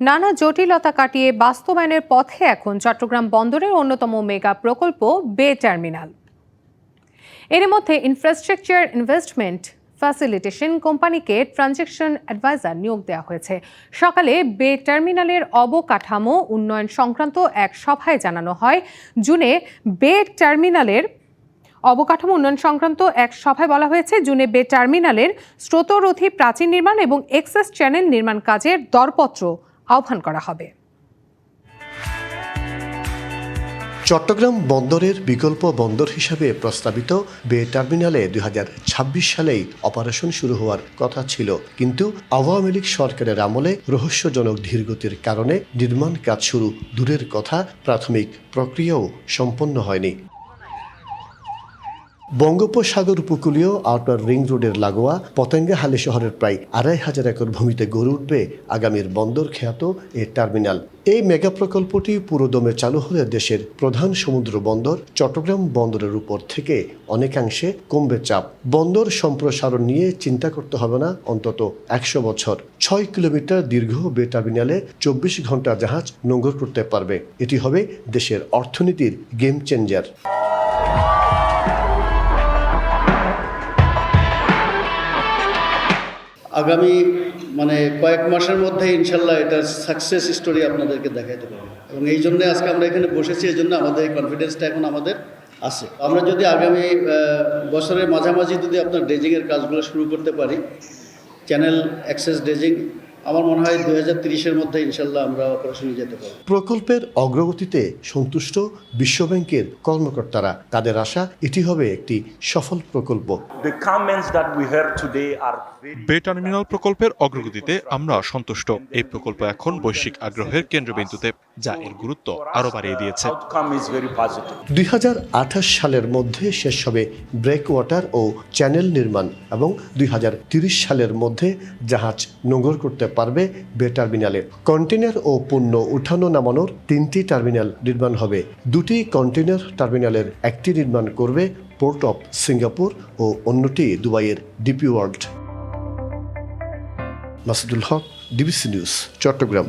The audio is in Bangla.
নানা জটিলতা কাটিয়ে বাস্তবায়নের পথে এখন চট্টগ্রাম বন্দরের অন্যতম মেগা প্রকল্প বে টার্মিনাল। এর মধ্যে ইনফ্রাস্ট্রাকচার ইনভেস্টমেন্ট ফ্যাসিলিটেশন কোম্পানিকে ট্রানজ্যাকশন অ্যাডভাইজার নিয়োগ দেওয়া হয়েছে। সকালে বে টার্মিনালের অবকাঠামো উন্নয়ন সংক্রান্ত এক সভায় জানানো হয়। জুনে বে টার্মিনালের অবকাঠামো উন্নয়ন সংক্রান্ত এক সভায় বলা হয়েছে। জুনে বে টার্মিনালের স্রোতরোধী প্রাচীর নির্মাণ এবং এক্সেস চ্যানেল নির্মাণ কাজের দরপত্র আহ্বান করা হবে। চট্টগ্রাম বন্দরের বিকল্প বন্দর হিসাবে প্রস্তাবিত বে টার্মিনালে দু হাজার ছাব্বিশ সালেই অপারেশন শুরু হওয়ার কথা ছিল। কিন্তু আওয়ামী লীগ সরকারের আমলে রহস্যজনক ধীরগতির কারণে নির্মাণ কাজ শুরু দূরের কথা, প্রাথমিক প্রক্রিয়াও সম্পন্ন হয়নি। বঙ্গোপসাগর উপকূলীয় আউটার রিং রোডের লাগোয়া পতেঙ্গাহালি শহরের প্রায় আড়াই হাজার একর ভূমিতে গড়ে উঠবে আগামীর বন্দর খ্যাত এ টার্মিনাল। এই মেগা প্রকল্পটি পুরোদমে চালু হলে দেশের প্রধান সমুদ্র বন্দর চট্টগ্রাম বন্দরের উপর থেকে অনেকাংশে কমবে চাপ। বন্দর সম্প্রসারণ নিয়ে চিন্তা করতে হবে না, অন্তত একশো বছর। ছয় কিলোমিটার দীর্ঘ বে টার্মিনালে চব্বিশ ঘণ্টা জাহাজ নোঙ্গর করতে পারবে। এটি হবে দেশের অর্থনীতির গেম চেঞ্জার। আগামী মানে কয়েক মাসের মধ্যে ইনশাল্লাহ এটা সাকসেস স্টোরি আপনাদেরকে দেখাইতে পারব। এবং এই জন্য আজকে আমরা এখানে বসেছি, এই জন্য আমাদের এই কনফিডেন্সটা এখন আমাদের আছে। আমরা যদি আগামী বছরের মাঝামাঝি যদি আপনার ড্রেজিংয়ের কাজগুলো শুরু করতে পারি চ্যানেল অ্যাক্সেস ড্রেজিং আমার মনে হয় দু হাজার তিরিশের মধ্যে ইনশাল্লাহ আমরা অপারেশনে যেতে পারব। প্রকল্পের অগ্রগতিতে সন্তুষ্ট বিশ্বব্যাংকের কর্মকর্তারা তাদের আশা এটি হবে একটি সফল প্রকল্প। The comments that we heard today are very bay terminal প্রকল্পের অগ্রগতিতে আমরা সন্তুষ্ট। এই প্রকল্প এখন বৈশ্বিক আগ্রহের কেন্দ্রবিন্দুতে। যা এর গুরুত্ব আরও বাড়িয়ে দিয়েছে. দুই সালের মধ্যে শেষ হবে ব্রেক ওয়াটার ও চ্যানেল নির্মাণ এবং দুই সালের মধ্যে জাহাজ নোঙর করতে পারবে বে টার্মিনালে। কন্টেনার ও পণ্য উঠানো নামানোর তিনটি টার্মিনাল নির্মাণ হবে। দুটি কন্টেনার টার্মিনালের একটি নির্মাণ করবে পোর্ট অফ সিঙ্গাপুর ও অন্যটি দুবাইয়ের DP world. Masudul Haque DBC news Chattogram.